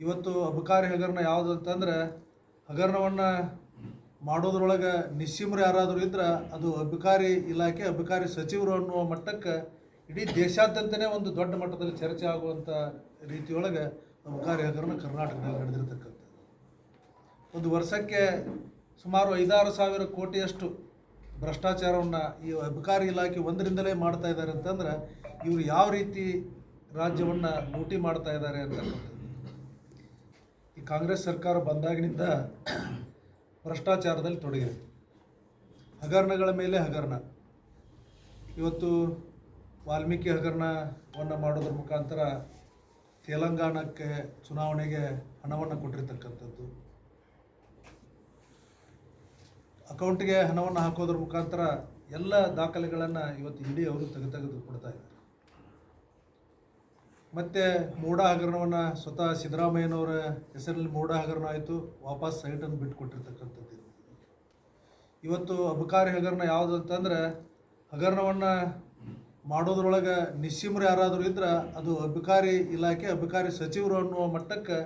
ಇವತ್ತು ಅಬಕಾರಿ ಹಗರಣ ಯಾವುದು ಅಂತಂದ್ರೆ, ಹಗರಣವನ್ನು ಮಾಡೋದ್ರೊಳಗೆ ನಿಸ್ಸೀಮರು ಯಾರಾದರೂ ಇದ್ರೆ ಅದು ಅಬಕಾರಿ ಇಲಾಖೆ, ಅಬಕಾರಿ ಸಚಿವರು ಅನ್ನುವ ಮಟ್ಟಕ್ಕೆ ಇಡೀ ದೇಶಾದ್ಯಂತನೇ ಒಂದು ದೊಡ್ಡ ಮಟ್ಟದಲ್ಲಿ ಚರ್ಚೆ ಆಗುವಂಥ ರೀತಿಯೊಳಗೆ ಅಬಕಾರಿ ಹಗರಣ ಕರ್ನಾಟಕದಲ್ಲಿ ನಡೆದಿರ್ತಕ್ಕಂಥದ್ದು. ಒಂದು ವರ್ಷಕ್ಕೆ ಸುಮಾರು ಐದಾರು ಸಾವಿರ ಕೋಟಿಯಷ್ಟು ಭ್ರಷ್ಟಾಚಾರವನ್ನು ಈ ಅಬಕಾರಿ ಇಲಾಖೆ ಒಂದರಿಂದಲೇ ಮಾಡ್ತಾ ಇದ್ದಾರೆ ಅಂತಂದ್ರೆ, ಇವರು ಯಾವ ರೀತಿ ರಾಜ್ಯವನ್ನು ಲೂಟಿ ಮಾಡ್ತಾ ಇದ್ದಾರೆ ಅಂತಕ್ಕಂಥದ್ದು. ಈ ಕಾಂಗ್ರೆಸ್ ಸರ್ಕಾರ ಬಂದಾಗಿನಿಂದ ಭ್ರಷ್ಟಾಚಾರದಲ್ಲಿ ತೊಡಗಿದೆ. ಹಗರಣಗಳ ಮೇಲೆ ಹಗರಣ. ಇವತ್ತು ವಾಲ್ಮೀಕಿ ಹಗರಣವನ್ನು ಮಾಡೋದ್ರ ಮುಖಾಂತರ ತೆಲಂಗಾಣಕ್ಕೆ ಚುನಾವಣೆಗೆ ಹಣವನ್ನು ಕೊಟ್ಟಿರ್ತಕ್ಕಂಥದ್ದು. ಅಕೌಂಟ್ಗೆ ಹಣವನ್ನು ಹಾಕೋದ್ರ ಮುಖಾಂತರ ಎಲ್ಲ ದಾಖಲೆಗಳನ್ನು ಇವತ್ತು ಇಡೀ ಅವರು ತೆಗೆದು ತೆಗೆದು ಕೊಡ್ತಾ ಇದ್ದಾರೆ. ಮತ್ತು ಮೂಡ ಹಗರಣವನ್ನು ಸ್ವತಃ ಸಿದ್ದರಾಮಯ್ಯನವರ ಹೆಸರಲ್ಲಿ ಮೂಡ ಹಗರಣ ಆಯಿತು, ವಾಪಸ್ ಸೈಟನ್ನು ಬಿಟ್ಟುಕೊಟ್ಟಿರ್ತಕ್ಕಂಥದ್ದು ಇವತ್ತು ಅಬಕಾರಿ ಹಗರಣ ಯಾವುದು ಅಂತಂದ್ರೆ, ಹಗರಣವನ್ನು ಮಾಡೋದ್ರೊಳಗೆ ನಿಸ್ಸೀಮರು ಯಾರಾದರೂ ಇದ್ರೆ ಅದು ಅಬಕಾರಿ ಇಲಾಖೆ, ಅಬಕಾರಿ ಸಚಿವರು ಅನ್ನುವ ಮಟ್ಟಕ್ಕೆ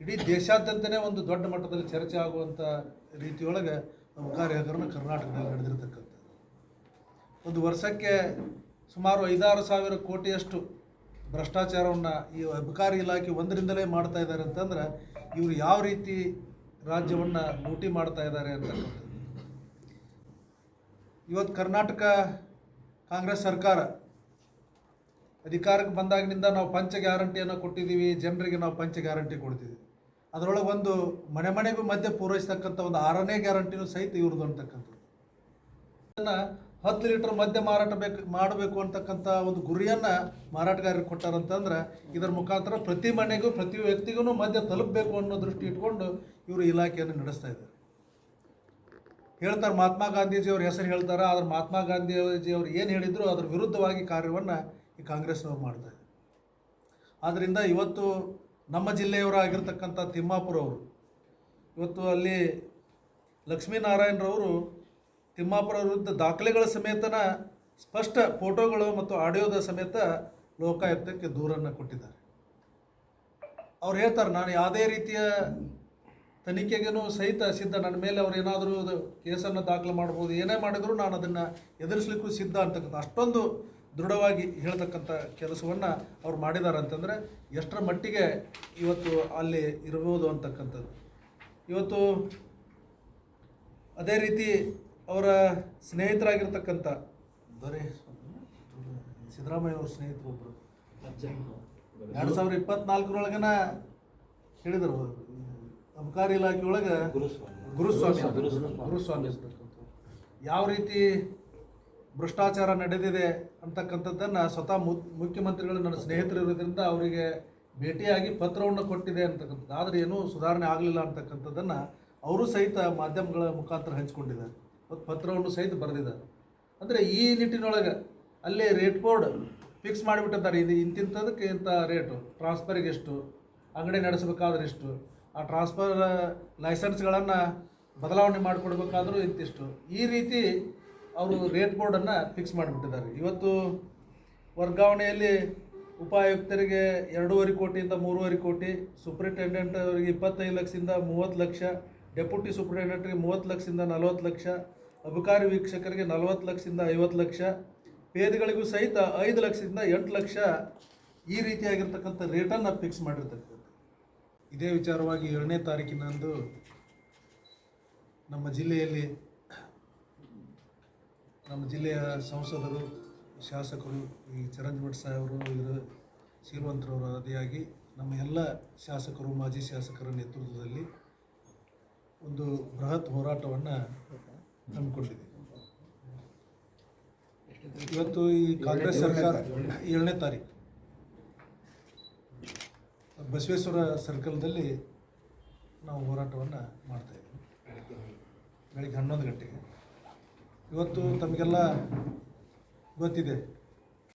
ಇಡೀ ದೇಶಾದ್ಯಂತನೇ ಒಂದು ದೊಡ್ಡ ಮಟ್ಟದಲ್ಲಿ ಚರ್ಚೆ ಆಗುವಂಥ ರೀತಿಯೊಳಗೆ ಅಬಕಾರಿ ಹಗರಣ ಕರ್ನಾಟಕದಲ್ಲಿ ನಡೆದಿರ್ತಕ್ಕಂಥದ್ದು. ಒಂದು ವರ್ಷಕ್ಕೆ ಸುಮಾರು ಐದಾರು ಸಾವಿರ ಕೋಟಿಯಷ್ಟು ಭ್ರಷ್ಟಾಚಾರವನ್ನು ಈ ಅಬಕಾರಿ ಇಲಾಖೆ ಒಂದರಿಂದಲೇ ಮಾಡ್ತಾ ಇದ್ದಾರೆ ಅಂತಂದ್ರೆ ಇವರು ಯಾವ ರೀತಿ ರಾಜ್ಯವನ್ನು ಲೂಟಿ ಮಾಡ್ತಾ ಇದ್ದಾರೆ ಅಂತಕ್ಕಂಥದ್ದು ಇವತ್ತು ಕರ್ನಾಟಕ ಕಾಂಗ್ರೆಸ್ ಸರ್ಕಾರ ಅಧಿಕಾರಕ್ಕೆ ಬಂದಾಗಿನಿಂದ ನಾವು ಪಂಚ ಗ್ಯಾರಂಟಿಯನ್ನು ಕೊಟ್ಟಿದ್ದೀವಿ, ಜನರಿಗೆ ನಾವು ಪಂಚ ಗ್ಯಾರಂಟಿ ಕೊಡ್ತೀವಿ ಅದರೊಳಗೆ ಒಂದು ಮನೆ ಮನೆಗೂ ಮಧ್ಯೆ ಪೂರೈಸ್ತಕ್ಕಂಥ ಒಂದು ಆರನೇ ಗ್ಯಾರಂಟಿನೂ ಸಹಿತ ಇವ್ರದ್ದು ಅಂತಕ್ಕಂಥದ್ದು. ಹತ್ತು ಲೀಟರ್ ಮದ್ಯ ಮಾರಾಟ ಬೇಕು, ಮಾಡಬೇಕು ಅಂತಕ್ಕಂಥ ಒಂದು ಗುರಿಯನ್ನು ಮಾರಾಟಗಾರರು ಕೊಟ್ಟಾರಂತಂದ್ರೆ ಇದರ ಮುಖಾಂತರ ಪ್ರತಿ ಮನೆಗೂ, ಪ್ರತಿ ವ್ಯಕ್ತಿಗೂ ಮದ್ಯ ತಲುಪಬೇಕು ಅನ್ನೋ ದೃಷ್ಟಿ ಇಟ್ಕೊಂಡು ಇವರು ಇಲಾಖೆಯನ್ನು ನಡೆಸ್ತಾ ಇದ್ದಾರೆ. ಹೇಳ್ತಾರೆ ಮಹಾತ್ಮ ಗಾಂಧೀಜಿಯವ್ರ ಹೆಸರು ಹೇಳ್ತಾರೆ, ಆದ್ರೆ ಮಹಾತ್ಮ ಗಾಂಧೀಜಿಯವರು ಏನು ಹೇಳಿದ್ರು ಅದ್ರ ವಿರುದ್ಧವಾಗಿ ಕಾರ್ಯವನ್ನು ಈ ಕಾಂಗ್ರೆಸ್ನವರು ಮಾಡ್ತಾ ಇದ್ದಾರೆ. ಆದ್ದರಿಂದ ಇವತ್ತು ನಮ್ಮ ಜಿಲ್ಲೆಯವರಾಗಿರ್ತಕ್ಕಂಥ ತಿಮ್ಮಾಪುರ ಅವರು ಇವತ್ತು ಅಲ್ಲಿ ಲಕ್ಷ್ಮೀನಾರಾಯಣರವರು ತಿಮ್ಮಾಪುರ ವಿರುದ್ಧ ದಾಖಲೆಗಳ ಸಮೇತನ ಸ್ಪಷ್ಟ ಫೋಟೋಗಳು ಮತ್ತು ಆಡಿಯೋದ ಸಮೇತ ಲೋಕಾಯುಕ್ತಕ್ಕೆ ದೂರನ್ನು ಕೊಟ್ಟಿದ್ದಾರೆ. ಅವ್ರು ಹೇಳ್ತಾರೆ, ನಾನು ಯಾವುದೇ ರೀತಿಯ ತನಿಖೆಗೂ ಸಹಿತ ಸಿದ್ಧ, ನನ್ನ ಮೇಲೆ ಅವ್ರು ಏನಾದರೂ ಕೇಸನ್ನು ದಾಖಲು ಮಾಡ್ಬೋದು, ಏನೇ ಮಾಡಿದರೂ ನಾನು ಅದನ್ನು ಎದುರಿಸ್ಲಿಕ್ಕೂ ಸಿದ್ಧ ಅಂತಕ್ಕಂಥ ಅಷ್ಟೊಂದು ದೃಢವಾಗಿ ಹೇಳ್ತಕ್ಕಂಥ ಕೆಲಸವನ್ನು ಅವ್ರು ಮಾಡಿದ್ದಾರೆ ಅಂತಂದರೆ ಎಷ್ಟರ ಮಟ್ಟಿಗೆ ಇವತ್ತು ಅಲ್ಲಿ ಇರ್ಬೋದು ಅಂತಕ್ಕಂಥದ್ದು. ಇವತ್ತು ಅದೇ ರೀತಿ ಅವರ ಸ್ನೇಹಿತರಾಗಿರ್ತಕ್ಕಂಥ ದೊರೆ ಸಿದ್ದರಾಮಯ್ಯ ಅವ್ರ ಸ್ನೇಹಿತರು ಒಬ್ಬರು ಎರಡು ಸಾವಿರ ಇಪ್ಪತ್ನಾಲ್ಕರೊಳಗನ ಹೇಳಿದರು ಅಬಕಾರಿ ಇಲಾಖೆ ಒಳಗೆ ಗುರುಸ್ವಾಮಿ. ಗುರುಸ್ವಾಮಿ. ಯಾವ ರೀತಿ ಭ್ರಷ್ಟಾಚಾರ ನಡೆದಿದೆ ಅಂತಕ್ಕಂಥದ್ದನ್ನು ಸ್ವತಃ ಮು ಮುಖ್ಯಮಂತ್ರಿಗಳು ನನ್ನ ಸ್ನೇಹಿತರು ಇರೋದ್ರಿಂದ ಅವರಿಗೆ ಭೇಟಿಯಾಗಿ ಪತ್ರವನ್ನು ಕೊಟ್ಟಿದೆ ಅಂತಕ್ಕಂಥದ್ದು. ಆದರೆ ಏನೂ ಸುಧಾರಣೆ ಆಗಲಿಲ್ಲ ಅಂತಕ್ಕಂಥದ್ದನ್ನು ಅವರು ಸಹಿತ ಮಾಧ್ಯಮಗಳ ಮುಖಾಂತರ ಹಂಚ್ಕೊಂಡಿದ್ದಾರೆ. ಮತ್ತು ಪತ್ರವನ್ನು ಸಹಿತ ಬರೆದಿದ್ದಾರೆ. ಅಂದರೆ ಈ ನಿಟ್ಟಿನೊಳಗೆ ಅಲ್ಲೇ ರೇಟ್ ಬೋರ್ಡ್ ಫಿಕ್ಸ್ ಮಾಡಿಬಿಟ್ಟಿದ್ದಾರೆ. ಇದು ಇಂತಿಂಥದಕ್ಕೆ ಇಂಥ ರೇಟು ಟ್ರಾನ್ಸ್ಫರಿಗೆ ಎಷ್ಟು? ಅಂಗಡಿ ನಡೆಸಬೇಕಾದ್ರೆ ಎಷ್ಟು? ಆ ಟ್ರಾನ್ಸ್ಫರ್ ಲೈಸೆನ್ಸ್ಗಳನ್ನು ಬದಲಾವಣೆ ಮಾಡಿಕೊಡ್ಬೇಕಾದ್ರೂ ಇಂತಿಷ್ಟು. ಈ ರೀತಿ ಅವರು ರೇಟ್ ಬೋರ್ಡನ್ನು ಫಿಕ್ಸ್ ಮಾಡಿಬಿಟ್ಟಿದ್ದಾರೆ. ಇವತ್ತು ವರ್ಗಾವಣೆಯಲ್ಲಿ ಉಪಾಯುಕ್ತರಿಗೆ ಎರಡೂವರೆ ಕೋಟಿಯಿಂದ ಮೂರುವರೆ ಕೋಟಿ ಸೂಪ್ರಿಂಟೆಂಡೆಂಟ್ ಅವರಿಗೆ ಇಪ್ಪತ್ತೈದು ಲಕ್ಷದಿಂದ ಮೂವತ್ತು ಲಕ್ಷ ಡೆಪ್ಯೂಟಿ ಸೂಪ್ರಿಂಟೆಂಡೆಂಟ್ಗೆ ಮೂವತ್ತು ಲಕ್ಷದಿಂದ ನಲವತ್ತು ಲಕ್ಷ ಅಬಕಾರಿ ವೀಕ್ಷಕರಿಗೆ ನಲವತ್ತು ಲಕ್ಷದಿಂದ ಐವತ್ತು ಲಕ್ಷ, ಪೇದೆಗಳಿಗೂ ಸಹಿತ ಐದು ಲಕ್ಷದಿಂದ ಎಂಟು ಲಕ್ಷ ಈ ರೀತಿಯಾಗಿರ್ತಕ್ಕಂಥ ರೇಟನ್ನು ಫಿಕ್ಸ್ ಮಾಡಿರ್ತಕ್ಕಂಥದ್ದು. ಇದೇ ವಿಚಾರವಾಗಿ ಎರಡನೇ ತಾರೀಕಿನಂದು ನಮ್ಮ ಜಿಲ್ಲೆಯಲ್ಲಿ ನಮ್ಮ ಜಿಲ್ಲೆಯ ಸಂಸದರು, ಶಾಸಕರು ಈ ಚರಂಜ್ ಸಾಹೇಬರು ಇವರು ಶೀಲವಂತರವರ ಆದಿಯಾಗಿ ನಮ್ಮ ಎಲ್ಲ ಶಾಸಕರು, ಮಾಜಿ ಶಾಸಕರ ನೇತೃತ್ವದಲ್ಲಿ ಒಂದು ಬೃಹತ್ ಹೋರಾಟವನ್ನು ಹಮ್ಮಿಕೊಂಡಿದೆ ಇವತ್ತು ಈ ಕಾಂಗ್ರೆಸ್ ಸರ್ಕಾರ ಏಳನೇ ತಾರೀಕು. ಬಸವೇಶ್ವರ ಸರ್ಕಲ್ದಲ್ಲಿ ನಾವು ಹೋರಾಟವನ್ನು ಮಾಡ್ತಾಯಿದ್ದೀವಿ ಬೆಳಿಗ್ಗೆ ಹನ್ನೊಂದು ಗಂಟೆಗೆ. ಇವತ್ತು ತಮಗೆಲ್ಲ ಗೊತ್ತಿದೆ.